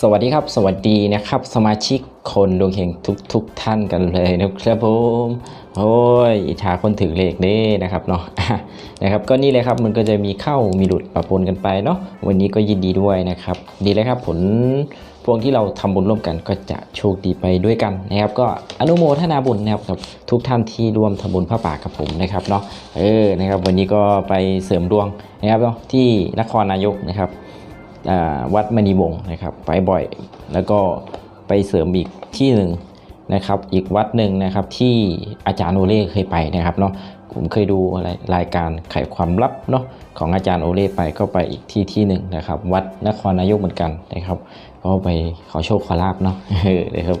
สวัสดีครับ สวัสดีนะครับ สมาชิกคนดวงเฮงทุกทุกท่านกันเลยนะครับผมโอ้ยอิจฉาคนถือเลขเด้นะครับเนาะนะครับก็นี่เลยครับมันก็จะมีเข้ามีหลุดปะปนกันไปเนาะวันนี้ก็ยินดีด้วยนะครับ ดีเลยครับผลพวงที่เราทำบุญร่วมกันก็จะโชคดีไปด้วยกันนะครับ ก็อนุโมทนาบุญนะครับกับทุกท่านที่ร่วมทำบุญพระป่ากับผมนะครับเนาะเออนะครับ วันนี้ก็ไปเสริมดวงนะครับเนาะที่นครนายกนะครับ วัดมณีวงศ์นะครับไปบ่อย แล้วก็ไปเสริมอีกที่หนึ่งนะครับ อีกวัดหนึ่งนะครับที่อาจารย์โอเล่เคยไปนะครับเนาะผมเคยดูอะไรรายการไขความลับเนาะของอาจารย์โอเล่ไปก็ไปอีกที่ที่หนึ่งนะครับ วัดนครนายกเหมือนกันนะครับก็ไปขอโชคขอลาบเนาะเนะครับ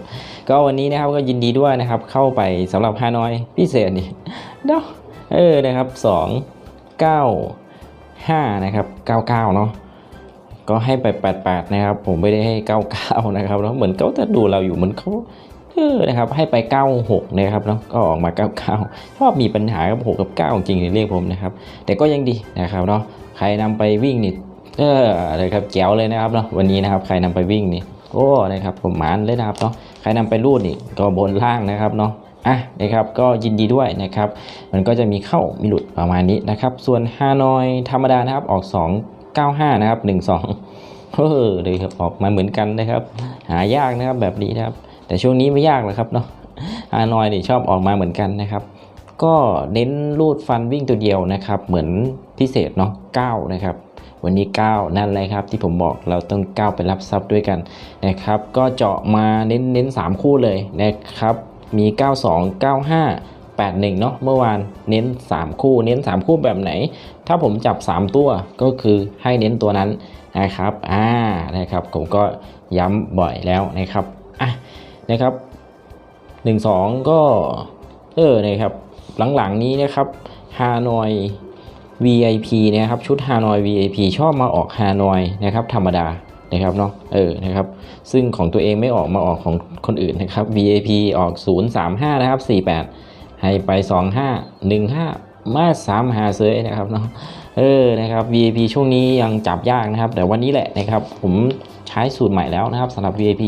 ก็วันนี้นะครับก็ยินดีด้วยนะครับ เข้าไปสำหรับฮานอยพิเศษนี่เนาะเออนะครับสองเก้าห้านะครับเก้าเก้าเนาะ ก็ให้ไป88นะครับ ผมไม่ได้ให้ 99 นะครับแล้วเหมือนเขาจะดูเราอยู่เหมือนเขาเออนะครับให้ไป 96 นะครับเนาะก็ออกมา 99 ชอบมีปัญหากับ6กับ 9 จริงๆในเรียกผมนะครับ แต่ก็ยังดีนะครับเนาะใครนำไปวิ่งนี่เออนะครับแจ๋วเลยนะครับเนาะวันนี้นะครับใครนำไปวิ่งนี่โอ้นะครับผมหมานเลยนะครับเนาะใครนำไปรูดนี่ก็บนล่างนะครับเนาะอะนะครับก็ยินดีด้วยนะครับ มันก็จะมีเข้ามีหลุดประมาณนี้นะครับ ส่วนฮานอยธรรมดานะครับออก 95 นะครับ 12เออเลยครับออกมาเหมือนกันนะครับ หายากนะครับแบบนี้นะครับ แต่ช่วงนี้ไม่ยากหรอกครับเนาะฮานอยนี่ชอบออกมาเหมือนกันนะครับ ก็เน้นรูดฟันวิ่งตัวเดียวนะครับ เหมือนพิเศษเนาะ9นะครับวันนี้ 9 นั่นเลยครับที่ผมบอกเราต้อง9ไปรับทรัพย์ด้วยกันนะครับ ก็เจาะมาเน้นเน้น3คู่เลยนะครับ มี 92 95 81เนาะเมื่อวานเน้น 3 คู่เน้น 3 คู่แบบไหน ถ้าผมจับ 3 ตัวก็คือให้เน้นตัวนั้นนะครับอ่านะครับผมก็ย้ำบ่อยแล้วนะครับอะนะครับ1 2 ก็เออนะครับหลังๆนี้นะครับฮานอย VIP นะครับชุดฮานอย VIP ชอบมาออกฮานอยนะครับธรรมดานะครับเนาะเออนะครับซึ่งของตัวเองไม่ออกมาออกของคนอื่นนะครับ VIP ออก 035 นะครับ 48 ให้ไป 25 15 มา3หาเซยนะครับเนาะเออนะครับ VIP ช่วงนี้ยังจับยากนะครับ แต่วันนี้แหละนะครับผมใช้สูตรใหม่แล้วนะครับสำหรับ VIP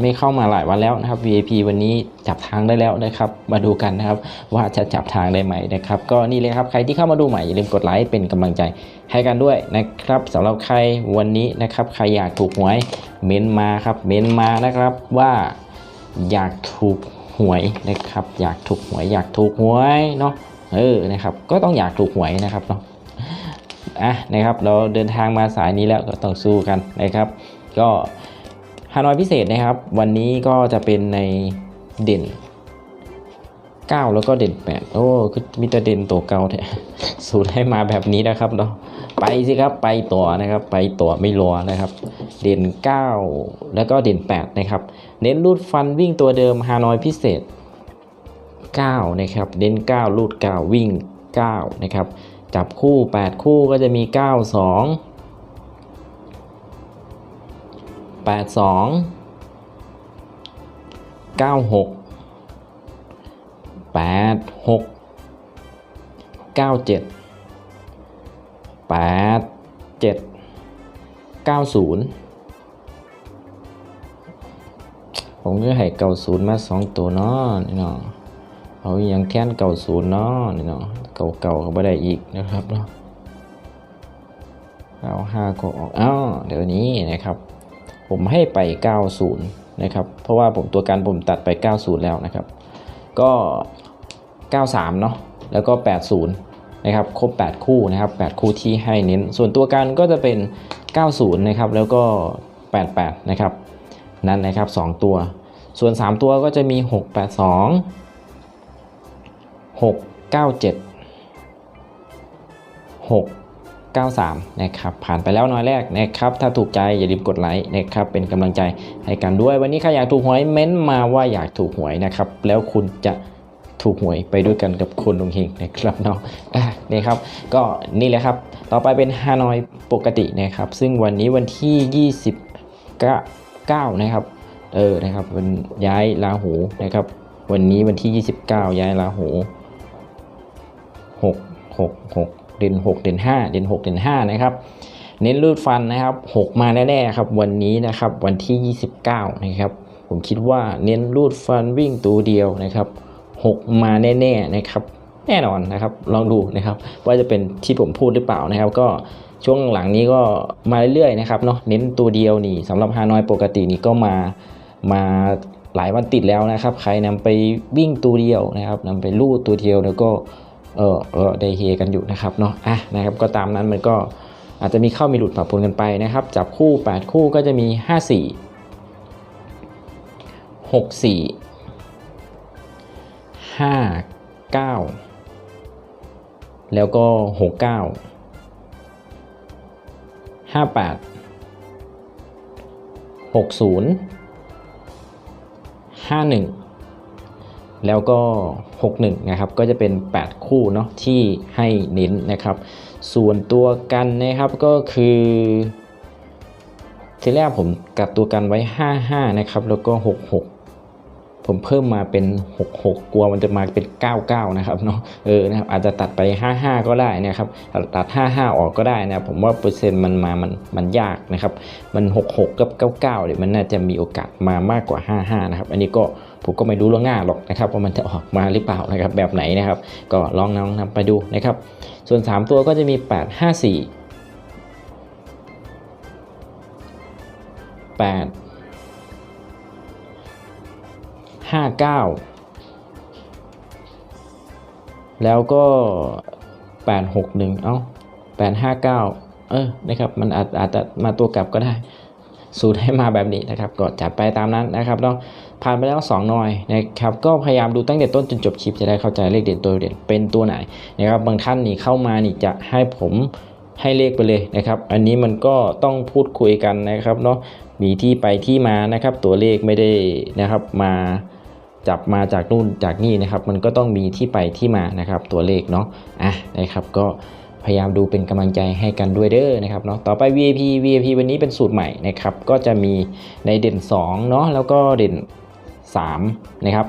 ไม่เข้ามาหลายวันแล้วนะครับ VIP วันนี้จับทางได้แล้วนะครับ มาดูกันนะครับ ว่าจะจับทางได้ไหมนะครับ ก็นี่เลยครับใครที่เข้ามาดูใหม่อย่าลืมกดไลค์เป็นกำลังใจให้กันด้วยนะครับสำหรับใครวันนี้นะครับใครอยากถูกหวยเม้นมาครับเม้นมานะครับว่าอยากถูก วยนะครับ อยากถูกหวย อยากถูกหวยเนาะเออนะครับ ก็ต้องอยากถูกหวยนะครับเนาะอะนะครับ เราเดินทางมาสายนี้แล้วก็ต้องสู้กันนะครับ ก็ฮานอยพิเศษนะครับ วันนี้ก็จะเป็นในเด่น 9แล้วก็เด่น8โอ้คือมีแต่เด่นตัวเก่าแท้สูตรให้มาแบบนี้นะครับเนาะไปสิครับไปต่อนะครับ ไปต่อไม่รอนะครับ เด่น9แล้วก็เด่น8นะครับ เน้นรูดฟันวิ่งตัวเดิมฮานอยพิเศษ9นะครับ เน้น9รูด9วิ่ง9นะครับ จับคู่8คู่ก็จะมี9 2 8 2 9 6 8 6 9 7 8 7 9 0 ผมก็ให้เก่าศูนย์มาสองตัวเนาะนี่เนาะเอาอย่างแทนเก่าศูนย์เนาะนี่เนาะเก่าเก่าก็ไม่ได้อีกนะครับเนาะเอาห้าก็ออกอ้าวเดี๋ยวนี้นะครับ ผมให้ไป 90 นะครับ เพราะว่าผมตัวการผมตัดไป 90 แล้วนะครับ ก็ 93 เนาะแล้วก็ 80 นะครับ ครบ 8 คู่นะครับ 8 คู่ที่ให้เน้น ส่วนตัวการก็จะเป็น 90 นะครับ แล้วก็ 88 นะครับ นั่นนะครับ 2 ตัว ส่วน 3 ตัวก็จะมี 682 697 6 93 นะครับ ผ่านไปแล้วน้อยแรกนะครับ ถ้าถูกใจอย่าลืมกดไลค์นะครับ เป็นกำลังใจให้กันด้วย วันนี้ใครอยากถูกหวยเม้นมาว่าอยากถูกหวยนะครับ แล้วคุณจะ ถูกหวยไปด้วยกันกับคนดวงเฮงนะครับเนาะอะนี่ครับ ก็นี่แหละครับ ต่อไปเป็นฮานอยปกตินะครับ ซึ่งวันนี้วันที่ 29 นะครับ เออนะครับวันย้ายราหูนะครับ วันนี้วันที่ 29 ย้ายราหู6 6 6เด่น6เด่น5เด่น6เด่น5นะครับเน้นรูดฟันนะครับ 6 มาแน่ๆครับ วันนี้นะครับวันที่ 29 นะครับ ผมคิดว่าเน้นรูดฟันวิ่งตัวเดียวนะครับ 6 มาแน่ๆนะครับ แน่นอนนะครับ ลองดูนะครับ ว่าจะเป็นที่ผมพูดหรือเปล่านะครับ ก็ช่วงหลังนี้ก็มาเรื่อยๆนะครับเนาะเน้นตัวเดียวนี่สำหรับฮานอยปกตินี่ก็มามาหลายวันติดแล้วนะครับ ใครนำไปวิ่งตัวเดียวนะครับนำไปลู่ตัวเดียวแล้วก็เออเออได้เฮกันอยู่นะครับเนาะอะนะครับก็ตามนั้นมันก็อาจจะมีเข้ามีหลุดปะปนกันไปนะครับ จับคู่ 8 คู่ก็จะมี 5 4 6 4 5 9 แล้วก็ 6 9 5 8 6 0 51 แล้วก็ 61 นะครับ ก็จะเป็น 8 คู่เนาะที่ให้เน้นนะครับ ส่วนตัวกันนะครับก็คือทีแรกผมกัดตัวกันไว้ 55 นะครับ แล้วก็ 66 ผมเพิ่มมาเป็น 66 กลัวมันจะมาเป็น 99 นะครับเนาะเออนะครับอาจจะตัดไป 55 ก็ได้นะครับตัด 55 ออกก็ได้นะผมว่าเปอร์เซ็นต์มันมามันมันยากนะครับมัน 66 กับ 99เดี๋ยวมันน่าจะมีโอกาสมามากกว่า 55 นะครับ อันนี้ก็ผมก็ไม่รู้ล่วงหน้าหรอกนะครับว่ามันจะออกมาหรือเปล่านะครับแบบไหนนะครับ ก็ลองนำนำไปดูนะครับ ส่วน 3 ตัวก็จะมี 8 5 4 8 ห้าเก้าแล้วก็แปดหกหนึ่งเอ้าแปดห้าเก้าเออ นะครับ มันอาจอาจจะมาตัวกลับก็ได้สูตรให้มาแบบนี้นะครับก็จัดไปตามนั้นนะครับเนาะผ่านไปแล้ว 2 หน่อยนะครับก็พยายามดูตั้งแต่ต้นจนจบคลิปจะได้เข้าใจเลขเด่นตัวเด่นเป็นตัวไหนนะครับบางท่านนี่เข้ามานี่จะให้ผมให้เลขไปเลยนะครับ อันนี้มันก็ต้องพูดคุยกันนะครับเนาะมีที่ไปที่มานะครับ ตัวเลขไม่ได้นะครับมา จับมาจากนู่นจากนี่นะครับ มันก็ต้องมีที่ไปที่มานะครับ ตัวเลขเนาะอะนะครับก็พยายามดูเป็นกำลังใจให้กันด้วยเด้อนะครับเนาะต่อไป VIP VIP วันนี้เป็นสูตรใหม่นะครับก็จะมีในเด่น2เนาะแล้วก็เด่น 3 นะครับ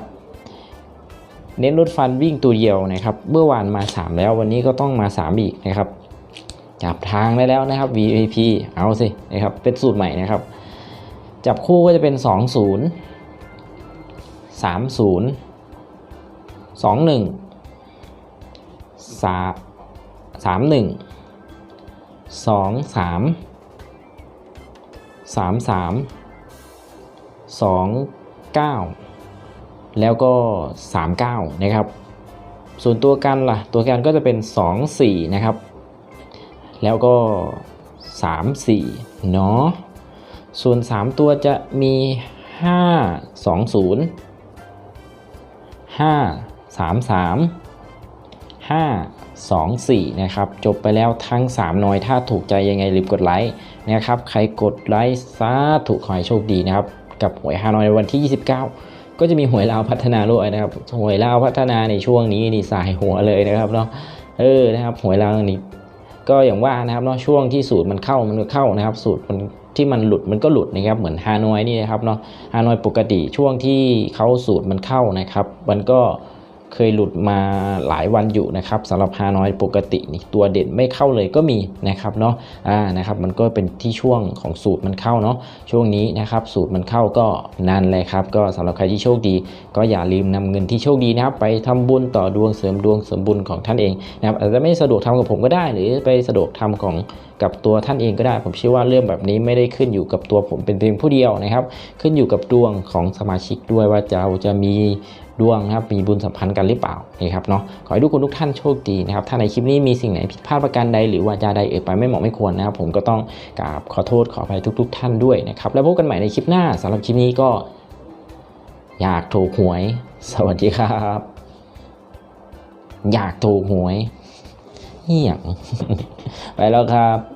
เน้นลดฟันวิ่งตัวเดียวนะครับเมื่อวานมา 3 แล้ววันนี้ก็ต้องมา 3 อีกนะครับจับทางได้แล้วนะครับ VIP เอาสินะครับเป็นสูตรใหม่นะครับ จับคู่ก็จะเป็น 2 3 0 2 1 3 1 2 3 3 3 2 9 แล้วก็ 39 นะครับ ส่วนตัวกันล่ะ ตัวกันก็จะเป็น 2 4 นะครับ แล้วก็ 3 4 เนาะ ส่วน 3 ตัวจะมี 5 2 0 5 3 3 5 2 4 นะครับ จบไปแล้วทั้ง3น้อย ถ้าถูกใจยังไงรีบกดไลค์นะครับ ใครกดไลค์สาถูกขอให้โชคดีนะครับ กับหวยฮานอยในวันที่ 29 ก็จะมีหวยลาวพัฒนาด้วยนะครับ หวยลาวพัฒนาในช่วงนี้นี่สายหัวเลยนะครับเนาะ เออ นะครับ หวยลาวนี่ก็อย่างว่านะครับเนาะ ช่วงที่สูตรมันเข้ามันก็เข้านะครับ สูตรมัน ที่มันหลุดมันก็หลุดนะครับเหมือนฮานอยนี่นะครับเนาะฮานอยปกติช่วงที่เขาสูตรมันเข้านะครับ มันก็ เคยหลุดมาหลายวันอยู่นะครับสำหรับฮานอยปกตินี่ตัวเด่นไม่เข้าเลยก็มีนะครับเนาะอ่านะครับมันก็เป็นที่ช่วงของสูตรมันเข้าเนาะช่วงนี้นะครับสูตรมันเข้าก็นั่นเลยครับก็สำหรับใครที่โชคดี ก็อย่าลืมนำเงินที่โชคดีนะครับไปทำบุญต่อดวงเสริมดวงเสริมบุญของท่านเองนะครับอาจจะไม่สะดวกทำกับผมก็ได้ หรือไปสะดวกทำของกับตัวท่านเองก็ได้ ผมเชื่อว่าเรื่องแบบนี้ไม่ได้ขึ้นอยู่กับตัวผมเป็นเพียงผู้เดียวนะครับ ขึ้นอยู่กับดวงของสมาชิกด้วยว่าจะจะมี ดวงนะครับมีบุญสัมพันธ์กันหรือเปล่านี่ครับเนาะขอให้ทุกคนทุกท่านโชคดีนะครับถ้าในคลิปนี้มีสิ่งไหนผิดพลาดประการใดหรือว่าจาใดเอ่ยไปไม่เหมาะไม่ควรนะครับผมก็ต้องกราบขอโทษขออภัยทุก ๆท่านด้วยนะครับแล้วพบกันใหม่ในคลิปหน้าสำหรับคลิปนี้ก็ อยากถูกหวย สวัสดีครับ อยากถูกหวยเหี้ยงไปแล้วครับ